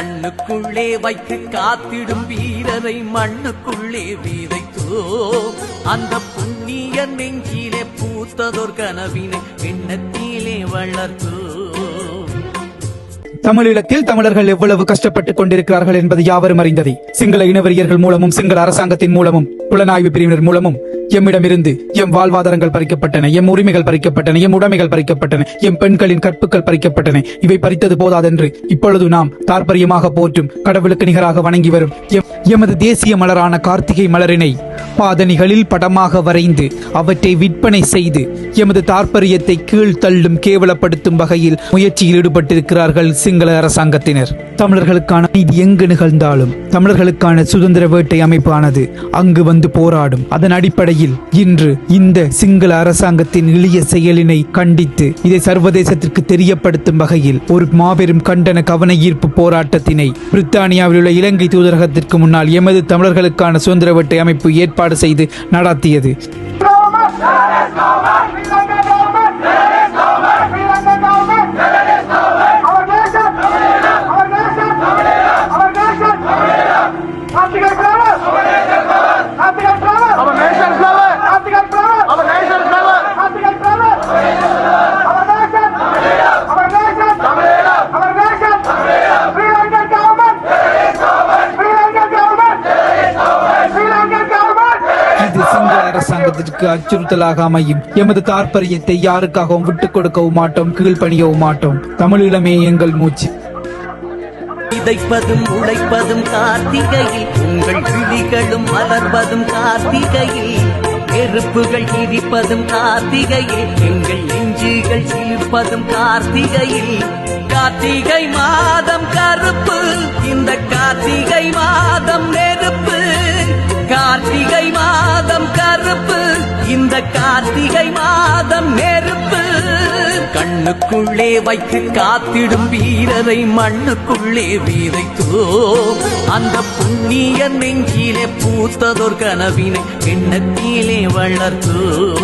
கண்ணுக்குள்ளே வைத்து காத்திடும் வீரரை மண்ணுக்குள்ளே விதைத்தோ. அந்த புண்ணிய நெஞ்சிலே பூத்ததோர் கனவினை விண்ணத்திலே வளர்த்தோ. தமிழீழத்தில் தமிழர்கள் எவ்வளவு கஷ்டப்பட்டுக் கொண்டிருக்கிறார்கள் என்பது யாவரும் அறிந்ததே. சிங்கள இனவெறியர்கள் மூலமும் சிங்கள அரசாங்கத்தின் மூலமும் புலனாய்வு பிரிவினர் மூலமும் எம்மிடமிருந்து எம் வாழ்வாதாரங்கள் பறிக்கப்பட்டன எம் உரிமைகள் பறிக்கப்பட்டன எம் உடைமைகள் பறிக்கப்பட்டன எம் பெண்களின் கற்புகள் பறிக்கப்பட்டன. இவை பறித்தது போதாதென்று இப்பொழுது நாம் தாற்பயமாக போற்றும் கடவுளுக்கு நிகராக வணங்கி வரும் எம் எமது தேசிய மலரான கார்த்திகை மலரினை பாதணிகளில் படமாக வரைந்து அவற்றை விற்பனை செய்து எமது தாற்பயத்தை கீழ் தள்ளும் கேவலப்படுத்தும் வகையில் முயற்சியில் ஈடுபட்டிருக்கிறார்கள் சிங்கள அரசாங்கத்தினர். தமிழர்களுக்கான நீதி எங்கு நிகழ்ந்தாலும் தமிழர்களுக்கான சுதந்திர வேட்டை அமைப்பானது அங்கு வந்து போராடும். அதன் அடிப்படையில் இன்று இந்த சிங்கள அரசாங்கத்தின் எளிய செயலினை கண்டித்து இதை சர்வதேசத்திற்கு தெரியப்படுத்தும் வகையில் ஒரு மாபெரும் கண்டன கவன ஈர்ப்பு போராட்டத்தினை பிரித்தானியாவில் உள்ள இலங்கை தூதரகத்திற்கு முன்னால் எமது தமிழர்களுக்கான சுதந்திர வேட்டை அமைப்பு ஏற்பாடு செய்து நடத்தியது. இது அரசாங்கத்திற்கு அச்சுறுத்தலாக அமையும் எமது தாற்பயத்தை யாருக்காகவும் விட்டுக் கொடுக்கவும் மாட்டோம் கீழ்ப்பணியவும் மாட்டோம். தமிழீழமே எங்கள் மூச்சு. விதைப்பதும் உழைப்பதும் கார்த்திகையில் உங்கள் விழிகளும் மலர்வதும் கார்த்திகையில். நெருப்புகள் இடிப்பதும் கார்த்திகையில் எங்கள் நெஞ்சுகள் சிலிர்ப்பதும் கார்த்திகையில். கார்த்திகை மாதம் கருப்பு இந்த கார்த்திகை கார்த்திகை மாதம் நெருப்பு. கண்ணுக்குள்ளே வைத்து காத்திடும் வீரரை மண்ணுக்குள்ளே வீதைத்தோ அந்த புண்ணிய நெஞ்சிலே பூத்ததொரு கனவினை எண்ணத்திலே வளர்த்தோ.